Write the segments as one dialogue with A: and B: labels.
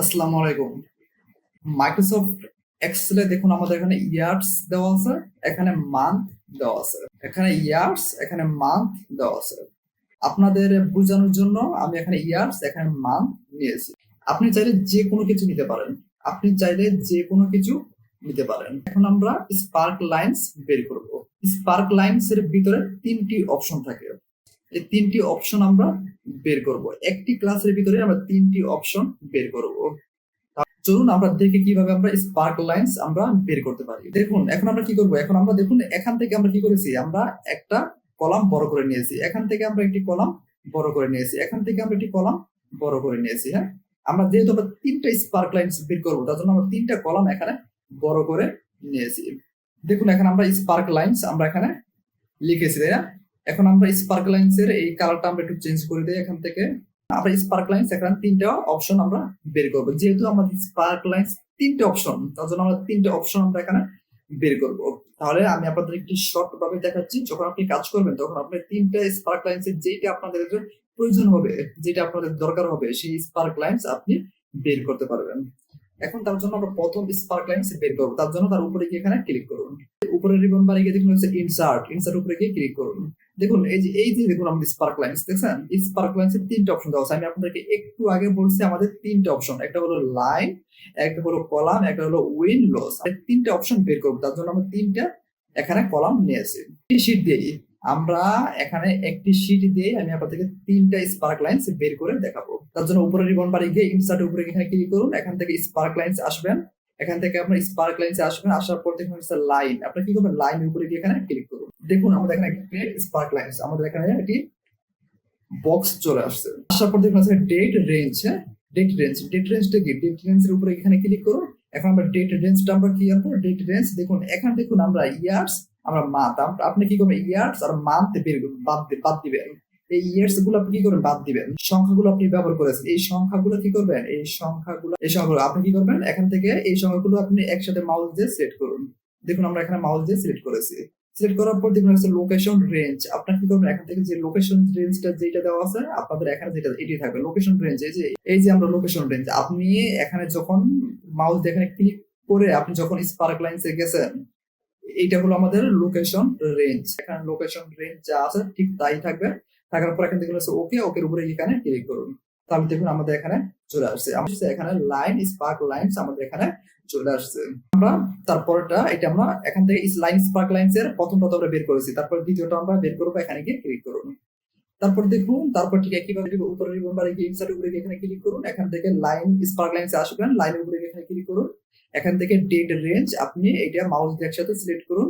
A: আসসালামু আলাইকুম। মাইক্রোসফট এক্সেলে দেখুন আমাদের এখানে ইয়ার্স দেওয়া আছে, এখানে মান্থ দেওয়া আছে। এখানে ইয়ার্স, এখানে মান্থ দেওয়া আছে। আপনাদের বোঝানোর জন্য আমি এখানে ইয়ার্স, এখানে মান্থ নিয়েছি। আপনি চাইলে যে কোনো কিছু নিতে পারেন। আপনি চাইলে যে কোনো কিছু নিতে পারেন। এখন আমরা স্পার্ক লাইন্স বের করব। স্পার্ক লাইন্স এর ভিতরে তিনটি অপশন থাকে। এই তিনটি অপশন আমরা বের করব। একটি ক্লাসের ভিতরে আমরা তিনটি অপশন বের করব। চলুন আমরা দেখে কীভাবে আমরা স্পার্ক লাইন্স আমরা বের করতে পারি। দেখুন, এখন আমরা কি করব? এখন আমরা দেখুন, এখান থেকে আমরা কি করেছি? আমরা একটা কলাম বড় করে নিয়েছি। এখান থেকে আমরা একটি কলাম বড় করে নিয়েছি। এখান থেকে আমরা একটি কলাম বড় করে নিয়েছি হ্যাঁ? আমরা যেহেতু আমরা তিনটা স্পার্ক লাইন্স বের করব, তার জন্য আমরা তিনটা কলাম এখানে বড় করে নিয়েছি। দেখুন, এখানে আমরা স্পার্ক লাইন্স আমরা এখানে লিখেছি, তাই না? এখন আমরা স্পার্ক লাইন্স এর এই কালারটা আমরা একটু চেঞ্জ করে দিই এখান থেকে। আমরা স্পার্ক লাইন্স এখানে তিনটা অপশন আমরা বের করব। যেহেতু আমাদের স্পার্ক লাইন্স তিনটে অপশন তার জন্য আমরা তিনটে অপশন আমরা এখানে বের করব। তাহলে আমি আপনাদের একটি শর্ট ভাবে দেখাচ্ছি। যখন আপনি কাজ করবেন, তখন আপনি তিনটা স্পার্ক লাইন্স এর যেটা আপনাদের প্রয়োজন হবে যেটা আপনাদের দরকার হবে, সেই স্পার্ক লাইন্স আপনি বের করতে পারবেন। এখন তার জন্য আমরা প্রথম স্পার্ক লাইন্স বের করব। তার জন্য তার উপরে গিয়ে এখানে ক্লিক করুন। উপরে রিবন বাড়ি গিয়ে দেখুন হচ্ছে ইনসার্ট ইনসার্ট উপরে গিয়ে ক্লিক করুন। দেখুন, এই যে এই যে দেখুন আমাদের স্পার্ক লাইন্স দেখছেন? স্পার্ক লাইন্স এর তিনটা অপশন দেওয়া আছে। আমি আপনাদেরকে একটু আগে বলছি আমাদের তিনটা অপশন একটা হলো লাইন একটা হলো কলাম একটা হলো উইন লস তিনটা অপশন বের করব। তার জন্য আমরা তিনটা এখানে কলাম নিয়েছি শীট দিয়ে আমরা এখানে একটি শীট দিয়ে আমি আপনাদেরকে তিনটা স্পার্ক লাইন্স বের করে দেখাবো। তার জন্য উপরে রিবন বাড়ি গিয়ে ইনসার্ট উপরে এখানে ক্লিক করুন। এখান থেকে স্পার্ক লাইন্স আসবেন। এখান থেকে আপনার স্পার্ক লাইন্স আসবেন, আসার পর দেখুন লাইন আপনি কি করবেন? লাইন উপরে গিয়ে এখানে ক্লিক করুন। দেখুন, আমাদের এখানে স্পার্ক লাইন্স আমাদের এখানে একটি বক্স চলে আসছে। আসার পর দেখুন, আছে ডেট রেঞ্জ হ্যাঁ? ডেট রেঞ্জ ডেট রেঞ্জটা কি? ডেট রেঞ্জের উপরে এখানে ক্লিক করুন। এখন আমরা ডেট রেঞ্জটা আমরা কি আনব? ডেট রেঞ্জ দেখুন, এখানে দেখুন আমরা ইয়ার্স আমরা মান্থ আপনি কি করবেন? ইয়ার্স আর মান্থ বের বাদ বাদ দিবেন। এই ইয়ার্সগুলো আপনি কি করবেন? বাদ দিবেন। সংখ্যাগুলো আপনি ব্যবহার করেছেন। এই সংখ্যাগুলো কি করবেন? এই সংখ্যাগুলো এই সংখ্যাগুলো আপনি কি করবেন? এখান থেকে এই সংখ্যাগুলো আপনি একসাথে মাউস দিয়ে সিলেক্ট করুন। দেখুন আমরা এখানে মাউস দিয়ে সিলেক্ট করেছি। সিলেক্ট করার পর দেখুন হচ্ছে লোকেশন রেঞ্জ আপনার কি করবেন? এখান থেকে যে লোকেশন রেঞ্জটা যেটা দেওয়া আছে, আপনাদের এখানে যেটা এটি থাকবে। লোকেশন রেঞ্জ এই যে এই যে আমরা লোকেশন রেঞ্জ আপনি এখানে যখন মাউস এখানে ক্লিক করে আপনি যখন স্পার্ক লাইন্সে গেছেন, এইটা হলো আমাদের লোকেশন রেঞ্জ এখানে লোকেশন রেঞ্জ যা আছে, ঠিক তাই থাকবে। থাকার পর এখান থেকে হচ্ছে ওকে ওকের উপরে এখানে ক্লিক করুন। তাহলে দেখুন আমাদের এখানে চলে আসছে। আমাদের এখানে লাইন স্পার্ক লাইনস আমাদের এখানে চলে আসছে। আমরা তারপরটা এটা আমরা এখান থেকে লাইন স্পার্ক লাইনস এর প্রথমটা আমরা বের করেছি। তারপর দ্বিতীয়টা আমরা বের করব এখানে গিয়ে ক্লিক করুন। তারপর দেখুন, তারপর ঠিক একইভাবে উপরে রিবন গিয়ে ইনসার্ট উপরে এখানে ক্লিক করুন। এখান থেকে লাইন স্পার্ক লাইনস আসবেন লাইনের উপরে এখানে ক্লিক করুন। এখান থেকে ডেট রেঞ্জ আপনি এটা মাউস দিয়ে একসাথে সিলেক্ট করুন।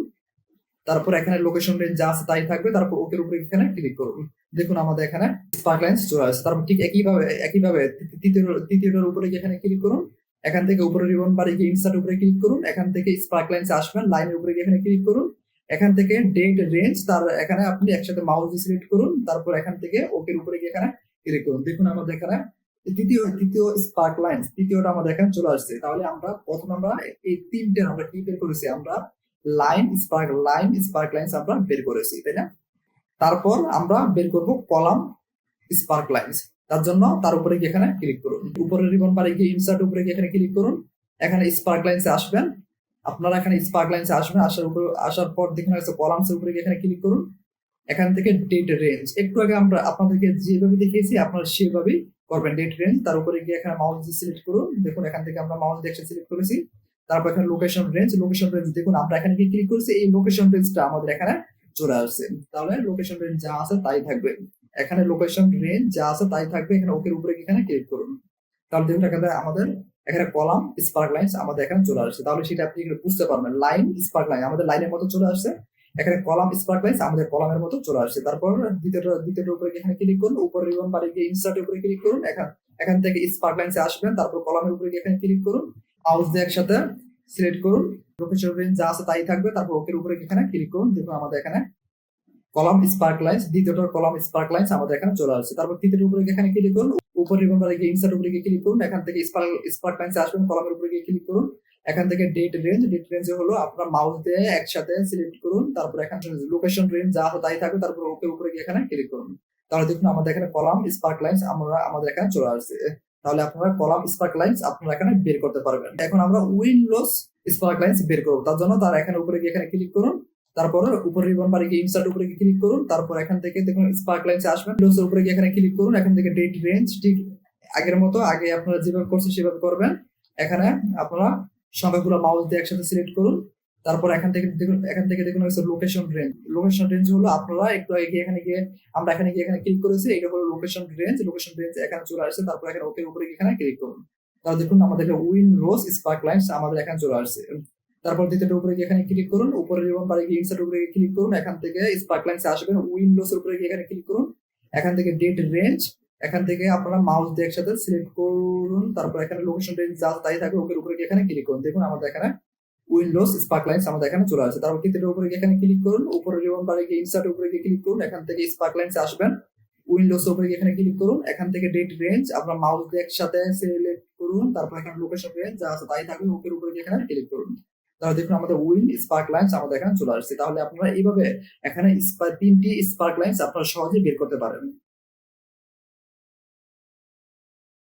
A: তারপর এখানে লোকেশন রেঞ্জ যা আছে তাই থাকবে, তারপর ওকের উপরে এখানে ক্লিক করুন। দেখুন, আমাদের এখানে স্পার্ক লাইন্স চলে আসছে তারপর ঠিক একইভাবে একইভাবে তৃতীয়, তৃতীয়টার উপরে এখানে ক্লিক করুন? এখান থেকে উপরে রিবন বাড়ি গিয়ে ইনসার্ট উপরে ক্লিক করুন। এখান থেকে স্পার্ক লাইন্স আসবেন লাইনের উপরে এখানে ক্লিক করুন। এখান থেকে ডেট রেঞ্জ তার এখানে আপনি একসাথে মাউস সিলেক্ট করুন। তারপর এখান থেকে ওকের উপরে গিয়ে এখানে ক্লিক করুন। দেখুন, আমাদের এখানে তৃতীয় তৃতীয় স্পার্ক লাইন্স তৃতীয়টা আমাদের এখানে চলে আসছে। তাহলে আমরা প্রথম আমরা এই তিনটে আমরা কি বের করেছি? আমরা line spark line spark lines আমরা বের করেছি, তাই না? তারপর আমরা বের করব কলাম স্পার্ক লাইন্স। তার জন্য তার উপরে গিয়ে এখানে ক্লিক করুন। উপরে রিবন পারে গিয়ে ইনসার্ট উপরে গিয়ে এখানে ক্লিক করুন। এখানে স্পার্ক লাইন্সে আসবেন। আপনারা এখানে স্পার্ক লাইন্সে আসবেন। আসার উপর, আসার পর দেখুন হচ্ছে কলামসের উপরে গিয়ে এখানে ক্লিক করুন। এখান থেকে ডেট রেঞ্জ একটু আগে আমরা আপনাদেরকে যেভাবে দেখিয়েছি, আপনারা সেভাবেই করবেন ডেট রেঞ্জ তার উপরে গিয়ে এখানে মাউস দিয়ে সিলেক্ট করুন। দেখুন এখান থেকে আমরা মাউস দিয়ে সিলেক্ট করেছি। তারপর এখানে লোকেশন রেঞ্জ লোকেশন রেঞ্জ দেখুন, আমরা এখানে গিয়ে ক্লিক করেছি। এই লোকেশন রেঞ্জটা আমাদের এখানে চলে আসছে। তাহলে লোকেশন রেঞ্জ যা আছে তাই থাকবে। এখানে লোকেশন রেঞ্জ যা আছে তাই থাকবে। এখানে ওকের উপরে এখানে ক্লিক করুন। তাহলে দেখুন এখানে আমাদের, এখানে কলাম স্পার্ক লাইন্স আমাদের এখানে চলে আসছে। তাহলে সেটা আপনি বুঝতে পারবেন। লাইন স্পার্ক লাইন আমাদের লাইনের মতো চলে আসছে। এখানে কলাম স্পার্ক লাইন্স আমাদের কলামের মতো চলে আসছে। তারপর দ্বিতীয়টা, দ্বিতীয়টার উপরে এখানে ক্লিক করুন। উপরে রিবন বাড়ি গিয়ে ইনসার্ট উপরে ক্লিক করুন। এখান এখান থেকে স্পার্ক লাইন্সে আসবেন তারপর কলামের উপরে এখানে ক্লিক করুন। মাউস দিয়ে একসাথে সিলেক্ট করুন লোকেশন রেঞ্জ যা আছে তাই থাকবে, তারপর ওকের উপরে এখানে ক্লিক করুন, দেখুন আমাদের এখানে কলাম স্পার্ক লাইন্স দ্বিতীয়টার কলাম স্পার্ক লাইন্স আমাদের এখানে চলে আসছে। তারপর তৃতীয়টার উপরে এখানে ক্লিক করুন উপরে রিবন বারে গিয়ে ইনসার্ট উপরে গিয়ে ক্লিক করুন, এখান থেকে স্পার্ক স্পার্ক লাইন্সে আসবেন কলামের উপরে গিয়ে ক্লিক করুন, এখান থেকে ডেট রেঞ্জ ডেট রেঞ্জ হলো আপনার মাউস দিয়ে একসাথে সিলেক্ট করুন, তারপর এখানে লোকেশন রেঞ্জ যা তাই থাকবে, তারপর ওকে উপরে গিয়ে এখানে ক্লিক করুন। তাহলে দেখুন আমাদের এখানে কলাম স্পার্ক লাইন্স আমরা, আমাদের এখানে চলে আসছে। তাহলে আপনারা কলাম স্পার্ক লাইন্স আপনারা এখানে বের করতে পারবেন। এখন আমরা উইন উইন্ডোজ স্পার্ক লাইন্স বের করব। তার জন্য তার এখানে উপরে গিয়ে এখানে ক্লিক করুন। তারপর উপরে রিবন বারে গিয়ে ইনসার্ট উপরে গিয়ে ক্লিক করুন। তারপর এখান থেকে দেখুন স্পার্ক লাইন্সে আসবেন উইন্ডোজ উপরে গিয়ে এখানে ক্লিক করুন। এখান থেকে ডেট রেঞ্জ ঠিক আগের মতো, আগে আপনারা যেভাবে করছেন সেভাবে করবেন। এখানে আপনারা সংখ্যাগুলো মাউস দিয়ে একসাথে সিলেক্ট করুন। তারপর এখান থেকে দেখুন, এখান থেকে দেখুন হচ্ছে লোকেশন রেঞ্জ লোকেশন রেঞ্জ হলো আপনারা একটু আগে এখানে গিয়ে, আমরা এখানে গিয়ে এখানে ক্লিক করেছি, এটা হলো লোকেশন রেঞ্জ লোকেশন রেঞ্জ এখানে চলে আসছে, তারপর এখানে ওকে উপরে এখানে ক্লিক করুন। তাহলে দেখুন আমাদের উইন রোজ স্পার্ক লাইন্স আমাদের এখানে চলে আসছে। তারপর দ্বিতীয়টা উপরে গিয়ে এখানে ক্লিক করুন উপরে রিবন পারে গিয়ে ইনসার্ট উপরে গিয়ে ক্লিক করুন, এখান থেকে স্পার্ক লাইন্সে আসবেন উইন্ডোজ এর উপরে গিয়ে এখানে ক্লিক করুন, এখান থেকে ডেট রেঞ্জ এখান থেকে আপনারা মাউস দিয়ে একসাথে সিলেক্ট করুন, তারপর এখানে লোকেশন রেঞ্জ যা তাই থাকে ওকে উপরে গিয়ে এখানে ক্লিক করুন। দেখুন আমাদের এখানে উইন্ডোজ স্পার্ক লাইন্স আমাদের এখানে চলে আসছে তারপর তৃতীয়টা উপরে এখানে ক্লিক করুন, উপরে রিবন পারে গিয়ে ইনসার্ট উপরে গিয়ে ক্লিক করুন, এখান থেকে স্পার্ক লাইন্সে আসবেন। উইন্ডোজ উপরে এখানে ক্লিক করুন, এখান থেকে ডেট রেঞ্জ আপনার মাউস দিয়ে একসাথে সিলেক্ট করুন, তারপর এখানে লোকেশন রেঞ্জ যা আছে তাই থাকবে ওকে উপরে গিয়ে এখানে ক্লিক করুন। তাহলে দেখুন আমাদের উইন স্পার্ক লাইন্স আমাদের এখানে চলে আসছে। তাহলে আপনারা এইভাবে এখানে তিনটি স্পার্ক লাইন্স আপনারা সহজে বের করতে পারেন